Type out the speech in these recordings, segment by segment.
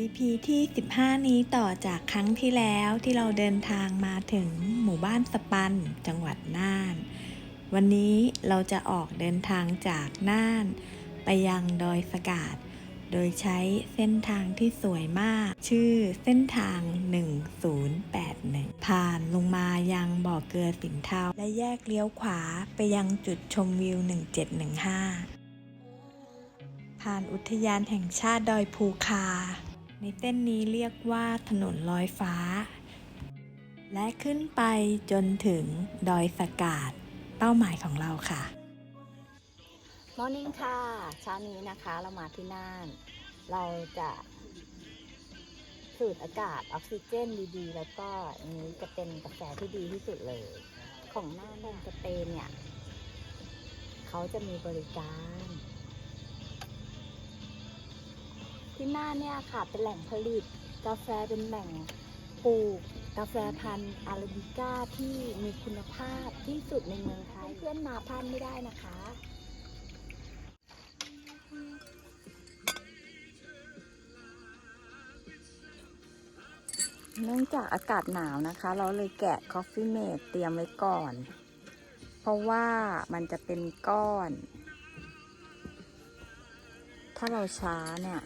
EP ที่ 15 นี้ต่อจากครั้งที่แล้วที่เราเดินทางมาถึงหมู่บ้านสปัน จังหวัดน่าน วันนี้เราจะออกเดินทางจากน่าน ไปยังดอยสกาด โดยใช้เส้นทางที่สวยมาก ชื่อเส้นทาง 1081 ผ่านลงมายังบ่อเกลือสินเทาและแยกเลี้ยวขวาไปยังจุดชมวิว 1715 ผ่านอุทยานแห่งชาติดอยภูคา ในเส้นนี้เรียกว่าถนนลอยฟ้า และขึ้นไปจนถึงดอยสกาดเป้าหมายของเราค่ะมอร์นิ่งค่ะเช้านี้นะคะเรามาที่น่าน เราจะสูดอากาศออกซิเจนดีๆ แล้วก็อันนี้จะเป็นกาแฟที่ดีที่สุดเลย ของน่านโฮมสเตย์เนี่ย เขาจะมีบริการ ที่น่านเนี่ยค่ะเป็นแหล่งผลิต กาแฟเป็นแหล่งปลูกกาแฟพันธุ์อาราบิก้าที่มีคุณภาพที่สุดในเมืองไทยเพื่อนมาพลาดไม่ได้นะคะเนื่องจากอากาศหนาวนะคะ เราเลยแกะ Coffee Mate เตรียมไว้ก่อน เพราะว่ามันจะเป็นก้อน ถ้าเราช้าเนี่ย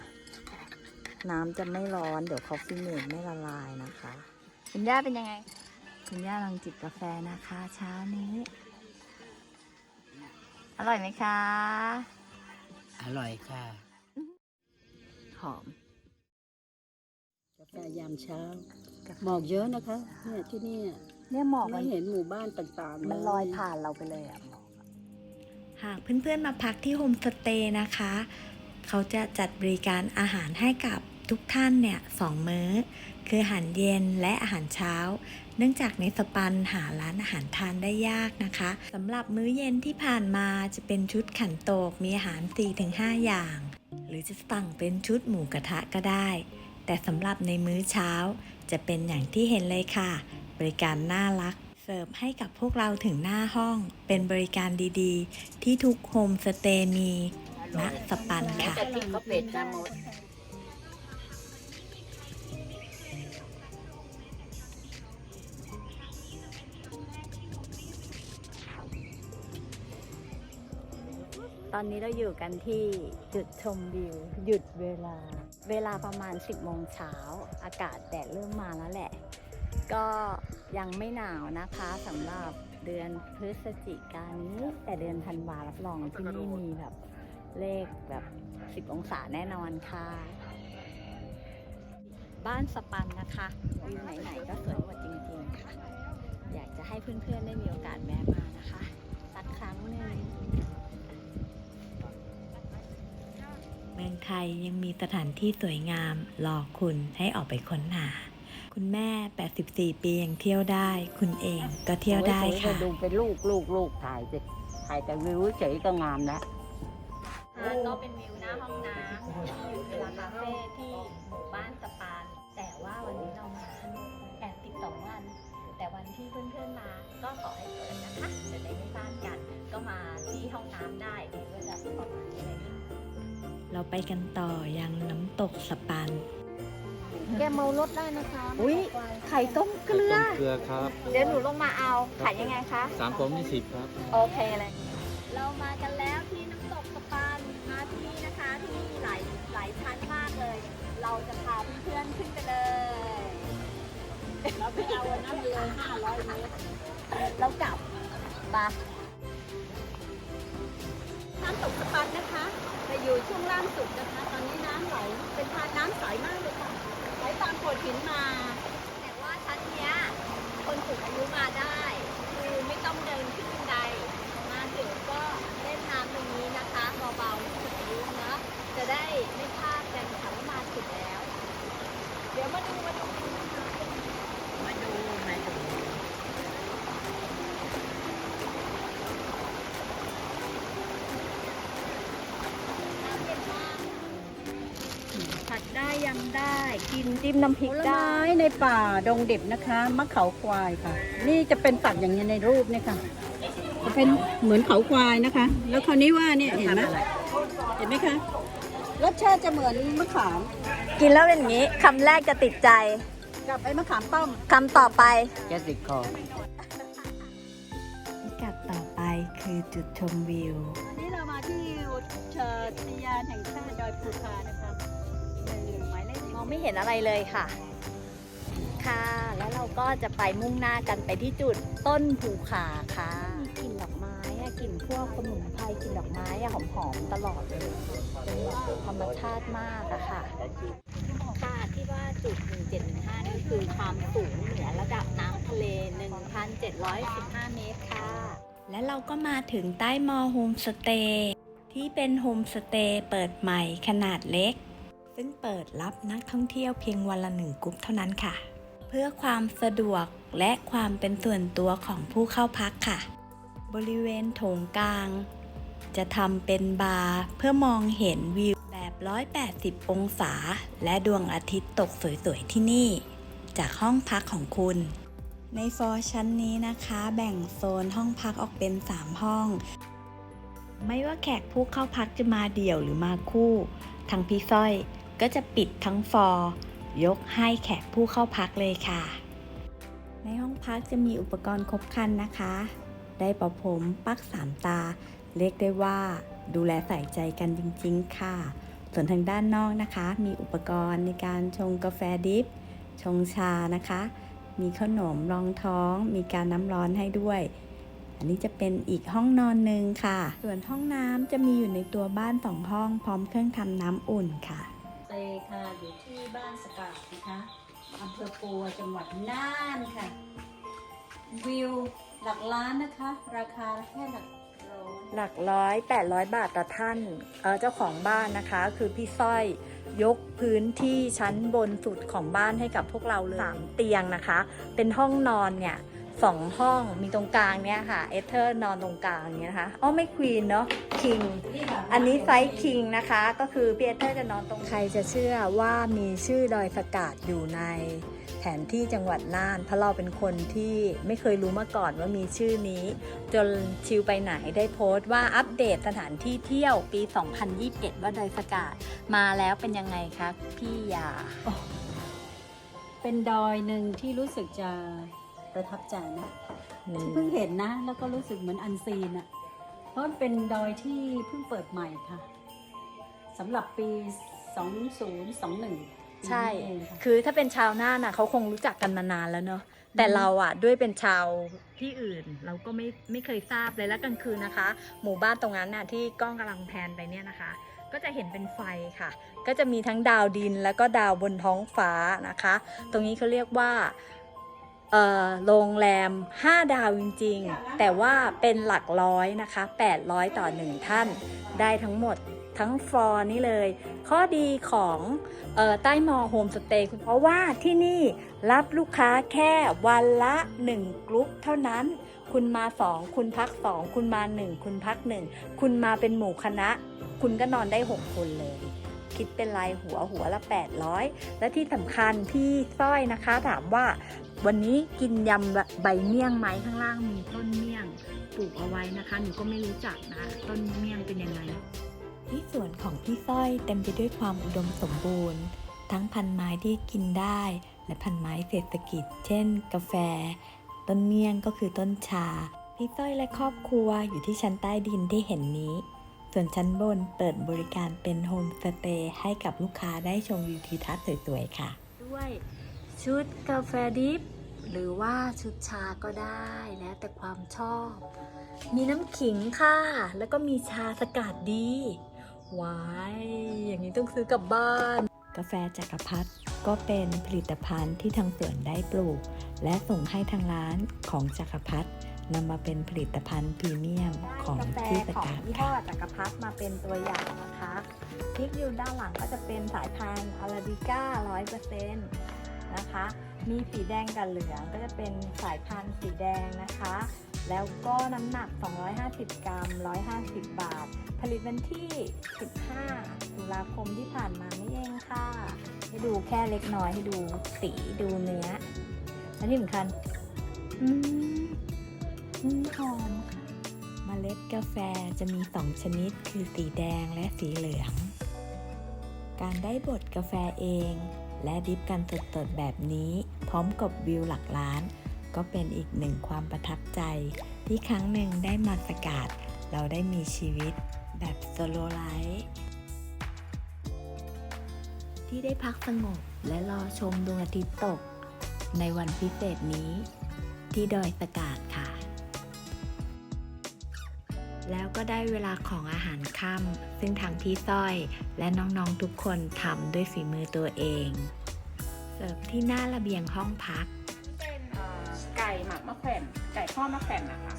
น้ำจะไม่ร้อน เดี๋ยว Coffee Mate ไม่ละลายนะคะ คุณย่าเป็นยังไง คุณย่าลองจิบกาแฟนะคะเช้านี้ อร่อยไหมคะ อร่อยค่ะ หอม กาแฟยามเช้า หมอกเยอะนะคะ เนี่ยที่นี่เนี่ยหมอกมัไม่นเห็นหมู่บ้านต่างๆ มันลอยผ่านเราไปเลยอะหมอกหากเพื่อนๆมาพักที่โฮมสเตย์นะคะ เขาจะจัดบริการอาหารให้กับ ทุกท่านเนี่ยสองมื้อ คืออาหารเย็นและอาหารเช้า เนื่องจากในสปันหาร้านอาหารทานได้ยากนะคะสำหรับมื้อเย็นที่ผ่านมาจะเป็นชุดขันโตกมีอาหาร 4-5 อย่าง หรือจะสั่งเป็นชุดหมูกระทะก็ได้ แต่สำหรับในมื้อเช้าจะเป็นอย่างที่เห็นเลยค่ะ บริการน่ารักเสิร์ฟให้กับพวกเราถึงหน้าห้อง เป็นบริการดีๆ ที่ทุกโฮมสเตย์มีณสปันค่ะ อนนี้เราอยู่กันที่จุดชมวิว หยุดเวลา เวลาประมาณ 10โมงเช้า อากาศแดดเริ่มมาแล้วแหละ ก็ยังไม่หนาวนะคะสำหรับเดือนพฤศจิกายนนี้ แต่เดือนธันวารับรองที่นี่มีแบบเลขแบบ 10 องศาแน่นอนค่ะ บ้านสปันนะคะวิวไหนๆก็สวยหมดจริงๆค่ะ อยากจะให้เพื่อนๆได้มีโอกาสแวะมานะคะ สักครั้งหนึ่ง ไทยยังมีสถานที่สวยงามรอคุณให้ออกไปค้นหา คุณแม่ 84 ปียังเที่ยวได้ คุณเองก็เที่ยวได้โอ้ยค่ะดูเป็นลูกลูกลูกถ่ายสิถ่ายแต่วิวเฉยก็งามแล้วค่ะก็เป็นวิวหน้าห้องน้ำอยู่เวลาคาเฟ่ที่หมู่บ้านสปาน แต่ว่าวันนี้เรามาแอบติดสองวัน แต่วันที่เพื่อนๆมาก็ขอให้เปิดนะคะจะได้ไม่พลาดกัน ก็มาที่ห้องน้ำได้เดี๋ยวก็จะประมาณนี้ เลยเราไปกันต่อยังน้ำตกสปัน แกเมารถได้นะคะอุ้ยไข่ต้มเกลือเกลือครับเดี๋ยวหนูลงมาเอาขายยังไงคะ สามผมยี่สิบครับโอเคเลย เรามากันแล้วที่น้ำตกสปานมาที่นี่นะคะที่นี่หลายหลายชั้นมากเลย เราจะพาเพื่อนๆขึ้นไปเลย เราไปเอาวันนั้นเลย500เมตรแล้วกลับปะน้ำตกสปันนะคะ จะอยู่ช่วงล่างสุดนะคะ ตอนนี้น้ำไหลเป็นทานน้ำใสมากเลยค่ะไหลตามโขดหินมาแต่ว่าชั้นเนี้ยคนสูงอายุมาได้ คือไม่ต้องเดินขึ้นบันได มาถึงก็เล่นน้ำตรงนี้นะคะเบาๆผู้สูงอายุนะจะได้ไม่พลาดกันค่ะว่ามาถึงแล้ว เดี๋ยวมาดูมาดูมาดูมาดูน้ำเย็นมากผัดได้ยังได้กิน จิ้มน้ำพริผกลได้ไม้ในป่าดงดิบนะคะมะเขาควายค่ะ นี่จะเป็นตัดอย่างนี้ในรูปเนี่ยค่ะจะเป็นเหมือนเขาควายนะคะ แล้วคราวนี้ว่าเนี่ยเห็นไหมเห็นไหมคะรสชาติจะเหมือนมะขามกินแล้วเป็นอย่างนี้คำแรกจะติดใจกับไอ้มะขามป้อมคำต่อไป จะติดคอ พิกัดต่อไปคือจุดชมวิว วันนี้เรามาที่อุทยานแห่งชาติดอยภูคานะคะหนึ่งหมายเลขม องไม่เห็นอะไรเลยค่ะ ค่ะ แล้วเราก็จะไปมุ่งหน้ากันไปที่จุดต้นภูขาค่ะ มีกลิ่นดอกไม้อะกลิ่นพวกสมุนไพรกลิ่นดอกไม้อะหอมๆตลอดเลยเป็นแบบธรรมชาติมากอะค่ะ ค่ะที่ว่าจุด 1715 นี่คือความสูงเหนือระดับน้ำทะเล 1,715 เมตรค่ะ และเราก็มาถึงใต้มอโฮมสเตย์ที่เป็นโฮมสเตย์เปิดใหม่ขนาดเล็ก ซึ่งเปิดรับนักท่องเที่ยวเพียงวันละหนึ่งกลุ่มเท่านั้นค่ะ เพื่อความสะดวกและความเป็นส่วนตัวของผู้เข้าพักค่ะ บริเวณโถงกลาง จะทำเป็นบาร์เพื่อมองเห็นวิวแบบ 180 องศา และดวงอาทิตย์ตกสวยๆที่นี่ จากห้องพักของคุณในฟอร์ชั้นนี้นะคะ แบ่งโซนห้องพักออกเป็น 3 ห้อง ไม่ว่าแขกผู้เข้าพักจะมาเดี่ยวหรือมาคู่ ทางพี่สร้อย ก็จะปิดทั้งฟอร์ยกให้แขกผู้เข้าพักเลยค่ะ ในห้องพักจะมีอุปกรณ์ครบครันนะคะ ได้ประผมปักสามตา เรียกได้ว่าดูแลใส่ใจกันจริงๆ ค่ะ ส่วนทางด้านนอกนะคะ มีอุปกรณ์ในการชงกาแฟดิฟ ชงชานะคะ มีขนมรองท้อง มีการน้ำร้อนให้ด้วยอันนี้จะเป็นอีกห้องนอนหนึ่งค่ะ ส่วนห้องน้ำจะมีอยู่ในตัวบ้านสองห้องพร้อมเครื่องทำน้ำอุ่นค่ะ เตค่ะอยู่ที่บ้านสกาดนะคะอำเภอปัวจังหวัดน่านค่ะ วิวหลักล้านนะคะ ราคาแค่หลักร้อยหลักร้อยแปดร้อยบาทต่อท่านเอ่อเจ้าของบ้านนะคะ คือพี่สร้อยยกพื้นที่ชั้นบนสุดของบ้านให้กับพวกเราเลยสามเตียงนะคะ เป็นห้องนอนเนี่ย สองห้องมีตรงกลางเนี่ยค่ะ เอเธอร์นอนตรงกลางอย่างเงี้ยนะคะอ๋อไม่ควีนเนาะคิงอันนี้ไซส์คิงนะคะ ก็คือพี่เอเธอร์จะนอนตรงใครจะเชื่อว่ามีชื่อดอยสกาดอยู่ในแผนที่จังหวัดน่าน เพราะเราเป็นคนที่ไม่เคยรู้มาก่อนว่ามีชื่อนี้ จนชิวไปไหนได้โพสต์ว่าอัปเดตสถานที่เที่ยวปี 2021 ว่าดอยสกาดมาแล้วเป็นยังไงคะพี่ยา เป็นดอยหนึ่งที่รู้สึกจะ ประทับใจนะเพิ่งเห็นนะ แล้วก็รู้สึกเหมือนอันซีนอะเพราะมันเป็นดอยที่เพิ่งเปิดใหม่ค่ะสำหรับปี 2021 ใช่ปีนี้เองค่ะคือถ้าเป็นชาวน่านน่ะเขาคงรู้จักกันมานานแล้วเนอะแต่เราอะด้วยเป็นชาวที่อื่น เราก็ไม่ไม่เคยทราบเลยแล้วกลางคืนนะคะ หมู่บ้านตรงนั้นน่ะที่กล้องกำลังแพนไปเนี่ยนะคะ ก็จะเห็นเป็นไฟค่ะ ก็จะมีทั้งดาวดินแล้วก็ดาวบนท้องฟ้านะคะ ตรงนี้เขาเรียกว่าเอ่อ โรงแรม 5 ดาวจริงๆ แต่ว่าเป็นหลักร้อยนะคะ 800 ต่อ 1 ท่าน ได้ทั้งหมดทั้งฟลอร์นี่เลย ข้อดีของออใต้มอโฮมสเตย์เพราะว่าที่นี่รับลูกค้าแค่วันละ 1กรุ๊ปเท่านั้น คุณมา 2 คุณพัก 2 คุณมา 1 คุณพัก 1 คุณมาเป็นหมู่คณะ คุณก็นอนได้ 6 คนเลย คิดเป็นรายหัวหัวละ 800 และที่สำคัญพี่สร้อยนะคะ ถามว่าวันนี้กินยำใบเมี่ยงไหมข้างล่างมีต้นเมี่ยงปลูกเอาไว้นะคะ หนูก็ไม่รู้จักนะต้นเมี่ยงเป็นยังไงที่สวนของพี่สร้อยเต็มไปด้วยความอุดมสมบูรณ์ ทั้งพันไม้ที่กินได้ และพันไม้เศรษฐกิจ เช่น กาแฟ ต้นเมี่ยงก็คือต้นชา พี่สร้อยและครอบครัวอยู่ที่ชั้นใต้ดินที่เห็นนี้ ส่วนชั้นบนเปิดบริการเป็นโฮมสเตย์ให้กับลูกค้าได้ชมวิวทิวทัศน์สวยๆค่ะ ด้วยชุดกาแฟดิฟหรือว่าชุดชาก็ได้แล้วแต่ความชอบ มีน้ำขิงค่ะ แล้วก็มีชาสกัดดีว้ายอย่างนี้ต้องซื้อกลับบ้าน กาแฟจักรพรรดิก็เป็นผลิตภัณฑ์ที่ทางสวนได้ปลูก และส่งให้ทางร้านของจักรพรรดิ นำมาเป็นผลิตภัณฑ์พรีเมียมของกาแฟที่สของกัดยี่ห้อค่ะจักรพรรดิมาเป็นตัวอย่างนะคะพริกอยู่ด้านหลังก็จะเป็นสายพันธุ์อาราบิก้าร้อยเปอร์เซ็นต์นะคะ มีสีแดงกับเหลืองก็จะเป็นสายพันธุ์สีแดงนะคะ แล้วก็น้ำหนัก 250 กรัม 150 บาท ผลิตวันที่ 15 ตุลาคมที่ผ่านมานี่เองค่ะ ให้ดูแค่เล็กน้อยให้ดูสีดูเนื้อและที่สำคัญอืม อืมหอมค่ะเมล็ดกาแฟจะมี2ชนิดคือสีแดงและสีเหลือง การได้บดกาแฟเอง และดิฟกันสดๆแบบนี้ พร้อมกับวิวหลักล้าน ก็เป็นอีกหนึ่งความประทับใจ ที่ครั้งหนึ่งได้มาสกัดเราได้มีชีวิตแบบสโลไลฟ์ที่ได้พักสงบและรอชมดวงอาทิตย์ตก ในวันพิเศษนี้ ที่ดอยสกาดค่ะ แล้วก็ได้เวลาของอาหารค่ำซึ่งทางพี่ส้อย และน้องๆทุกคนทำด้วยฝีมือตัวเอง เสิร์ฟที่หน้าระเบียงห้องพัก เป็นเอ่อไก่หมักมะแขวนไก่ข้อมะแขวนนะคะ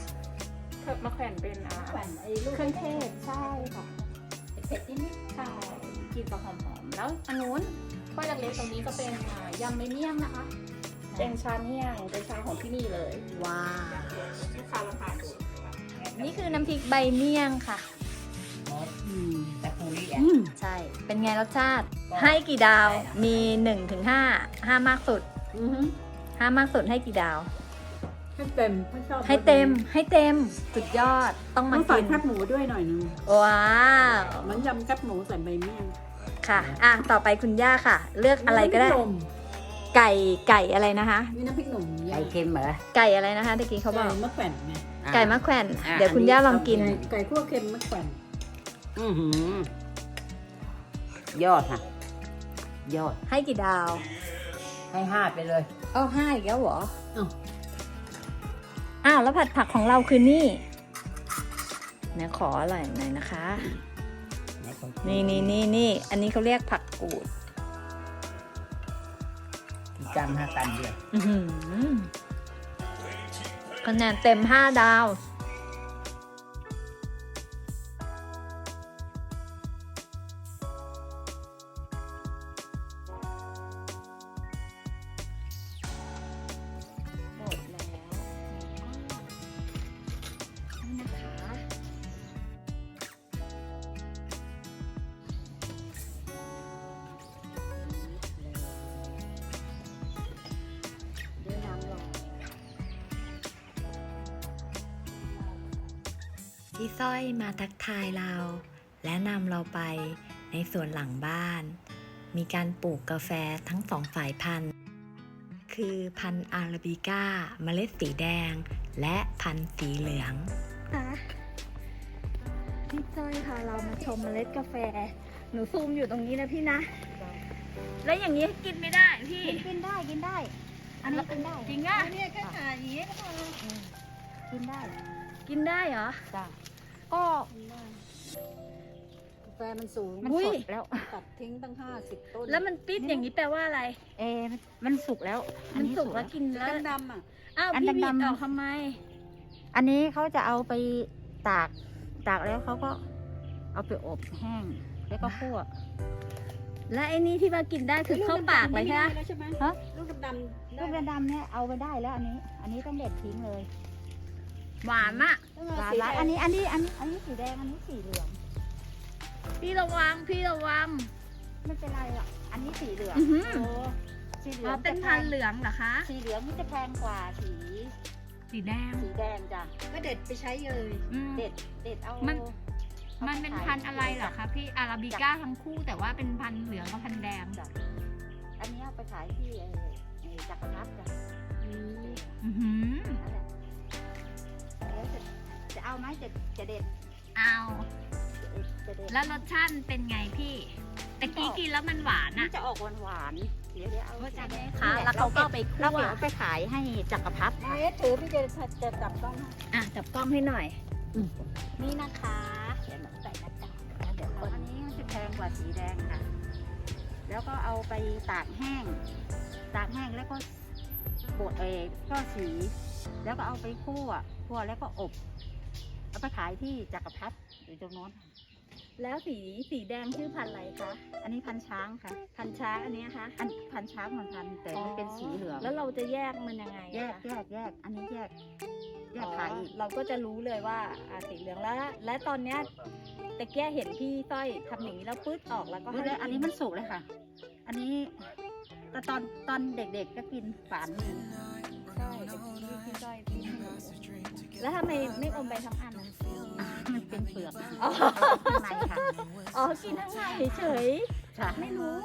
เคิร์ฟมะแขวนเป็นอ่าแขวนไอ้ลูกเครื่องเทศใช่ค่ะเผ็ดนิดใช่กินกับหอมๆแล้วอันนู้นถ้วยเล็กๆตรงนี้ก็เป็นอ่ายำไม่เมี่ยงนะคะเป็นชาเมี่ยงเป็นชาของที่นี่เลยว้าวลูกค้าลองทานดู นี่คือน้ำพริกใบเมี่ยงค่ะๆอืมแต่ภูริอืมใช่ เป็นไงรสชาติให้กี่ดาวมี1ถึง5 5มากสุดอือฮึ5มากสุดให้กี่ดาว ให้เต็มถ้าชอบให้เต็ม ให้เต็ม สุดยอด ต้องต้มาองใส่กิน แคบหมูด้วยหน่อยนึงว้าว เหมันยำแคบหมูใส่ใบเมี่ยงค่ะ อะ ต่อไปคุณย่าค่ะ เลือกอะไรก็ได้มีน้ำพริหนุ่มไก่ ไก่อะไรนะคะมีน้ำพริกหนุ่มไก่เค็มเหรอ ไก่อะไรนะคะตะกี้เขาบอก ไก่มะแขวนไงอะ ไก่มะแขวนอะเดี๋ยวคุณย่าลองกินไก่ไก่คั่วเค็มมะแขวนอือหือยอดค่ะ ยอดให้กี่ดาวให้ห้าไปเลย เอาห้าอีกแล้วเหรออ้าว อ้าวแล้วผัดผักของเราคือนี่เนี่ยขออร่อยหน่อยนะคะ นี่นี่นี่นี่อันนี้เขาเรียกผักกูด จำห้าตันเดียวอื้อหือ คะแนนเต็มห้าดาว พี่สร้อยมาทักทายเรา และนำเราไปในสวนหลังบ้าน มีการปลูกกาแฟทั้งสองสายพันธุ์ คือพันธุ์อาราบิก้าเมล็ดสีแดง และพันธุ์สีเหลืองค่ะพี่จ้อยค่ะเรามาชมเมล็ดกาแฟ หนูซูมอยู่ตรงนี้นะพี่นะ แล้วอย่างนี้กินไม่ได้พี่ กินได้กินได้ อันนี้กินได้จริงอะเนี่ยแค่ถ่ายอย่างนี้ก็พอกินได้ กินได้เหรอจ้ะ ก็กาแฟมันสูงมันสดแล้ว ตัดทิ้งตั้งห้าสิบต้นแล้วมันปิดอย่างนี้แปลว่าอะไร เอะมันมันสุกแล้วมันสุกแล้วกินแล้วดำๆอะอ้าวอันพี่บีบดำๆออกทำไม อันนี้เขาจะเอาไปตากตากแล้วเขาก็เอาไปอบแห้งแล้วก็คั่วและไอ้นี่ที่ว่ากินได้คือเข้าปากเลยใช่ไหมแล้วใช่ไหมฮะลูกดำๆลูกดำๆเนี่ยเอาไปได้แล้วอันนี้ อันนี้ต้องเด็ดทิ้งเลย หวานอะต้องหเอาวานสีละแดงอันนี้อันนี้อันนี้อันนี้สีแดงอันนี้สีเหลือง พี่ระวังพี่ระวังไม่เป็นไรหรอกอันนี้สีเหลืองอื้อหือโอ้สีเหลือ๋อองเป็นจะแพพันงธุ์เหลืองเหรอคะ สีเหลืองมันจะแพงกว่าสีสีแดง สีแดงจ้ะก็เด็ดไปใช้เลยอืม เด็ดเด็ดเอามัมันมันเป็นพันธุ์อะไรเหรอคะพี่อาราบิก้าทั้งคู่แต่ว่าเป็นพันธุ์เหลืองกับพันธุ์แดงจ้ะอันนี้เอาไปขายที่ไอ้ไอ้จักรพรรดิจ้ะอือหือนั่นแหละ แล้วจะจะเอาไหมจะจะเด็ดเอาจะเด็ดแล้วรสชาติเป็นไงพี่ตะกี้กินแล้วมันหวานมันอะ จะออกหวานหวานๆเดี๋ยวเดี๋ยวเอาเข้าใจไหมนี่คะหะแล้วเขาก็รไปก็บคั่แล้ววเดี๋ยวไปขายให้จักรพรรดิค่ะเอ๊ะถือพี่จะจะจับต้องให้อะจับกล้องให้หน่อย นี่นะคะเดี๋ยวใส่หน้ากากนะเดี๋ยวคนอันนี้มันจะแพงกว่าสีแดงค่ะ แล้วก็เอาไปตากแห้ง ตากแห้งแล้วก็ บดเออก็สี แล้วก็เอาไปคั่วคั่วแล้วก็อบ เอาไปขายที่จักรพรรดิอยู่ตรงโน้นค่ะแล้วสีสีแดงชื่อพันธุ์อะไรคะอันนี้พันช้างค่ะ พันธุ์ช้างอันนี้นะคะ อันพันช้างเหมือนกันแต่มันเป็นสีเหลืองแล้วเราจะแยกมันยังไงอะแยกคะแยกแยกอันนี้แยกแยกขายอีกเราก็จะรู้เลยว่าอ่าสีเหลืองแล้ว และตอนเนี้ยตะเกียเห็นพี่ต้อยทำอย่างนี้แล้วปื๊ดออกแล้วก็ดูให้เลยอันนี้มันสุกเลยค่ะ อันนี้ แต่ตอนตอนเด็กๆก็กินฝานหนึ่งใช่เดี๋ยวพี่พี่ต้อยพี่ให้หนูแล้วทำไมไม่อมไปทั้งอันอะอะมันเป็นเปลือกอ๋อข้างในค่ะอ๋อกินทั้งในเฉยใช่ไม่รู้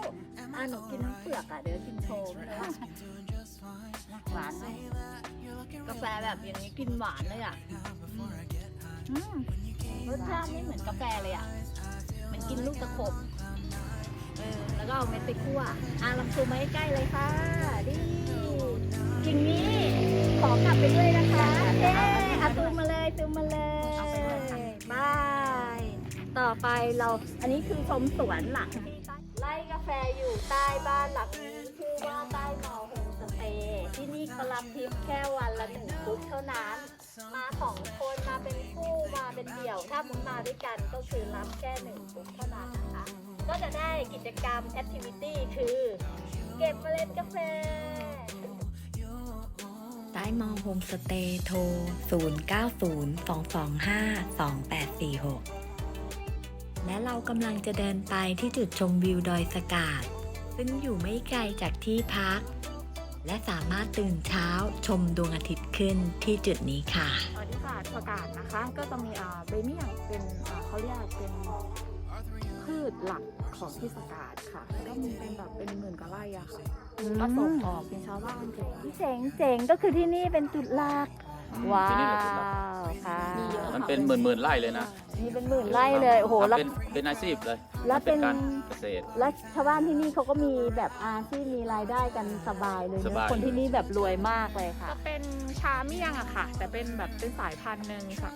อะหนูกินทั้งเปลือกอะเดี๋ยวกินโชว์ไม่ได้หวานไหมกาแฟแบบอย่างนี้กินหวานเลยอะอืมรสชาติไม่เหมือนกาแฟเลยอะเหมันกินลูกตะขบเออแล้วก็เอาเม็ดไปคั่วอะลองซูมมาใกล้ๆเลยค่ะดิกิ่งนี้ขอกลับไปด้วยนะคะเย้อะซูมมาเลยซูมมาเลยบายต่อไปเราอันนี้คือชมสวนหลังที่ไร่กาแฟอยู่ใต้บ้านหลังนี้ชื่อว่าใต้มอโฮมสเตย์ที่นี่เขารับทิปแค่วันละหนึ่งชุดเท่านั้นมาสองคนมาเป็นคู่มาเป็นเดี่ยว ถ้ามุนมาด้วยกันก็คือรับแค่หนึ่งชุดเท่านั้นนะคะ ก็จะได้กิจกรรมแอคทิวิตี้คือ เก็บเมล็ดกาแฟ ใต้มอโฮมสเตย์โทร 0902252846 และเรากำลังจะเดินไปที่จุดชมวิวดอยสกาด ซึ่งอยู่ไม่ไกลจากที่พัก และสามารถตื่นเช้าชมดวงอาทิตย์ขึ้นที่จุดนี้ค่ะบรรยากาศประกาศนะคะ ก็จะมีอ่าเบเมียงเป็นอ่าเขาเรียกเป็น พืชหลักของที่สกาดค่ะก็มีเป็นแบบเป็นหมื่นกว่าไร่อะค่ะก็ส่งออกเป็นชาวบ้านเก็บไว้เจ๋งเจ๋งก็คือที่นี่เป็นจุดหลัก ว้าที่นี่เหรอครับวค่ะมีเยอะ มันเป็นหมื่นหมื่นๆไร่เลยนะมีเป็นหมื่นไร่เลยโอ้โหทำแล้วเป็นเป็นอาชีพเลยแล้วมันเป็นเป็นการเกษตร แล้วชาวบ้านที่นี่เขาก็มีแบบอาชีพมีรายได้กันสบายเลยสเนบาอะยคนที่นี่แบบรวยมากเลยค่ะจะเป็นชาเมี่ยงอะค่ะ แต่เป็นแบบเป็นสายพันธุ์หนึ่งค่ะ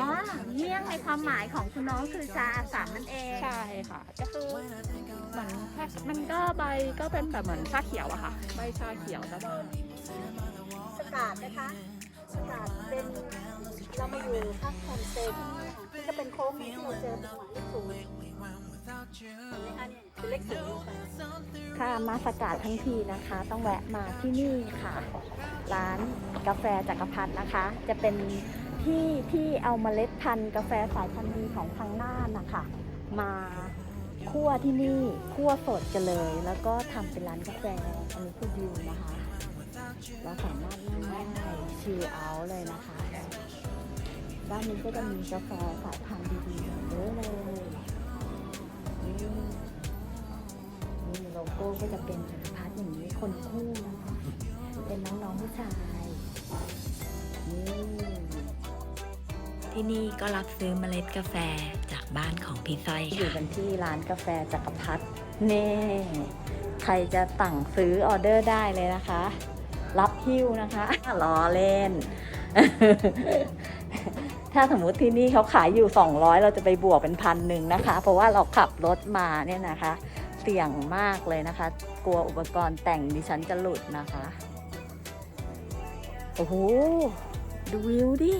อ๋อเมี่ยงในความหมายของคุณน้องคือชาอาสามนั่นเอง ใช่ค่ะ ก็คือเหมือนแค่มันก็ใบก็เป็นแบบเหมือนชาเขียวอะค่ะ ใบชาเขียวแต่ว่าสกาดนะคะ สกาดเป็นเรามาอยู่พักโฮมสเตย์ที่นี่ค่ะที่ก็เป็นโค้งที่เราเจอเป็นหมายเลขศูนย์ค่ะมาสกาดทั้งทีนะคะ ต้องแวะมาที่นี่ค่ะ ร้านกาแฟจักรพรรดินะคะ จะเป็นที่ที่เอาเมล็ดพันธุ์กาแฟสายพันธุ์ดีของทางน่านนะคะมาคั่วที่นี่คั่วสดกันเลย แล้วก็ทำเป็นร้านกาแฟอันนี้คือวิวนะคะ เราสามารถนั่งได้ชิลเอาท์เลยนะคะ ด้านนี้ก็จะมีกาแฟสายพันธุ์ดีๆเยอะเลยนี่นี่โลโก้ก็จะเป็นจักรพรรดิอย่างนี้คนคู่นะคะเป็นน้องๆผู้ชายนี่ที่นี่ก็รับซื้อเมล็ดกาแฟจากบ้านของพี่สร้อยอยู่ค่ะกันที่ร้านกาแฟจักรพรรดินี่ใครจะสั่งซื้อออเดอร์ได้เลยนะคะ รับฮิ้วนะคะล้อเล่น ถ้าสมมุติที่นี่เขาขายอยู่ 200 เราจะไปบวกเป็นพันหนึ่งนะคะ เพราะว่าเราขับรถมาเนี่ยนะคะ เสี่ยงมากเลยนะคะ กลัวอุปกรณ์แต่งดิฉันจะหลุดนะคะ โอ้โห ดูวิวดิ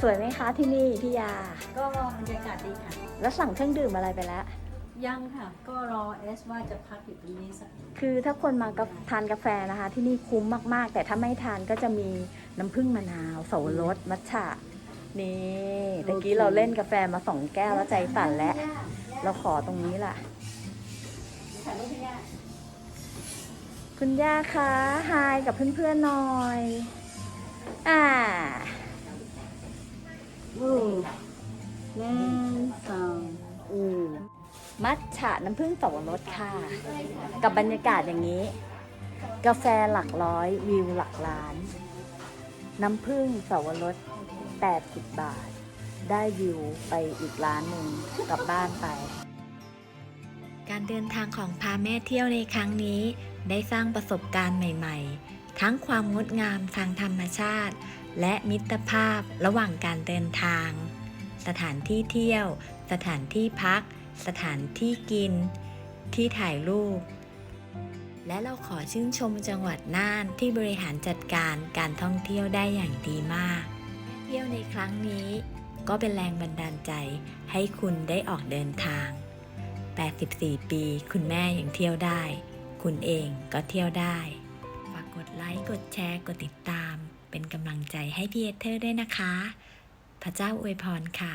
สวยไหมคะที่นี่พี่ยา ก็บรรยากาศดีค่ะ แล้วสั่งเครื่องดื่มอะไรไปแล้ว ยังค่ะก็รอเอสว่าจะพักอยู่ตรงนี้สักคือถ้าคนมากับทานกาแฟนะคะ ที่นี่คุ้มมากๆ แต่ถ้าไม่ทานก็จะมีน้ำผึ้งมะนาวเสาวรสมัทฉะนี่ตะกี้เราเล่นกาแฟมาสองแก้วแล้วใจสั่นแล้วเราขอตรงนี้ล่ะ คุณย่าคะไฮกับเพื่อนๆหน่อย อ่าอืมหนึ่งสองอื มัทฉะน้ำผึ้งสวรสค่ะ กับบรรยากาศอย่างนี้ กาแฟหลักร้อยวิวหลักล้าน น้ำผึ้งสวรส80 บาท ได้วิวไปอีกร้านหนึ่งกลับบ้านไป การเดินทางของพาแม่เที่ยวในครั้งนี้ ได้สร้างประสบการณ์ใหม่ ๆ ทั้งความงดงามทางธรรมชาติ และมิตรภาพระหว่างการเดินทาง สถานที่เที่ยว สถานที่พัก สถานที่กิน ที่ถ่ายรูป และเราขอชื่นชมจังหวัดน่านที่บริหารจัดการการท่องเที่ยวได้อย่างดีมาก เที่ยวในครั้งนี้ก็เป็นแรงบันดาลใจให้คุณได้ออกเดินทาง 84 ปีคุณแม่ยังเที่ยวได้ คุณเองก็เที่ยวได้ ฝากกดไลค์ กดแชร์ กดติดตาม เป็นกำลังใจให้พี่เอเธอร์ด้วยนะคะ พระเจ้าอวยพรค่ะ